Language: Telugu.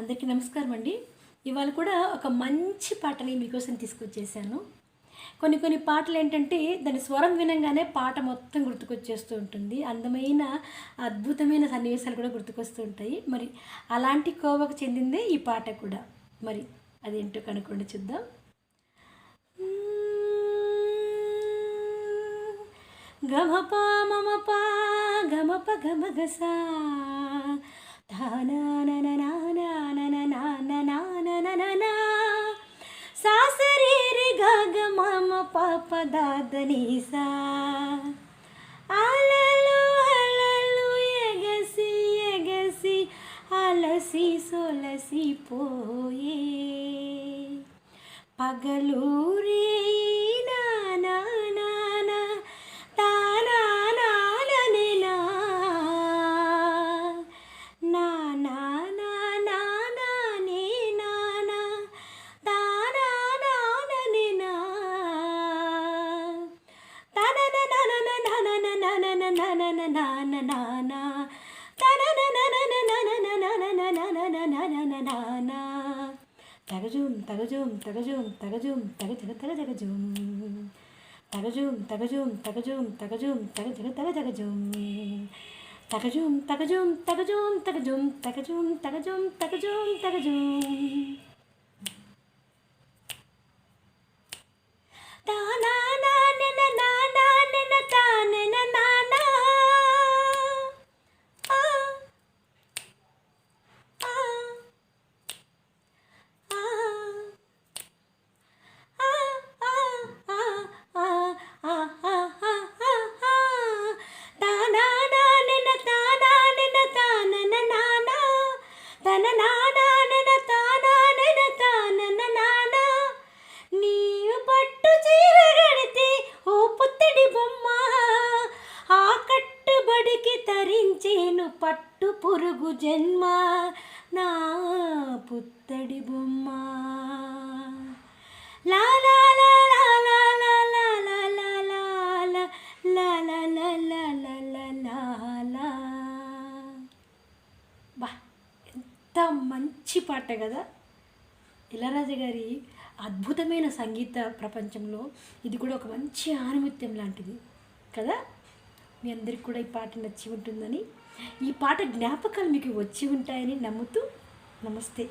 అందరికీ నమస్కారం అండి. ఇవాళ కూడా ఒక మంచి పాటని మీకోసం తీసుకొచ్చేసాను. కొన్ని కొన్ని పాటలు ఏంటంటే దాని స్వరం వినంగానే పాట మొత్తం గుర్తుకొచ్చేస్తూ ఉంటుంది. అందమైన అద్భుతమైన సన్నివేశాలు కూడా గుర్తుకొస్తూ ఉంటాయి. మరి అలాంటి కోవకు చెందిందే ఈ పాట కూడా. మరి అదేంటో కనుక్కోండి చూద్దాం. గమప మమప గమప గమగసా ಸಾಸರಿ ರಿ ಗಗ ಮಾಮ ಪಾಪ ದಾದ ನೀಸ ಅಲಲು ಅಲಲು ಎಗಸಿ ಎಗಸಿ ಅಲಸಿ ಸೊಲಸಿ ಪೋಯೆ ಪಗಲೂರೇ Na na na na na na na, da na na na na na na na na na na na na na na, tiger zoom, tiger zoom, tiger zoom, tiger zoom, tiger tiger tiger zoom, tiger zoom, tiger zoom, tiger zoom, tagajum tagajum tagajum tagajum tagajaga zoom, tagajum zoom, tagajum zoom, tagajaga zoom, tagajum zoom, tagajum zoom, tagajum zoom, tagajum zoom. చేను పట్టు పురుగు జన్మ నా పుత్తడి బొమ్మ ఎంత మంచి పాట కదా ఇలరాజు గారి అద్భుతమైన సంగీత ప్రపంచంలో ఇది కూడా ఒక మంచి ఆనుమిత్యం లాంటిది కదా మీ అందరికి కూడా ఈ పాట నచ్చి ఉంటుందని. ఈ పాట జ్ఞాపకాలు మీకు వచ్చి ఉంటాయని నమ్ముతూ నమస్తే.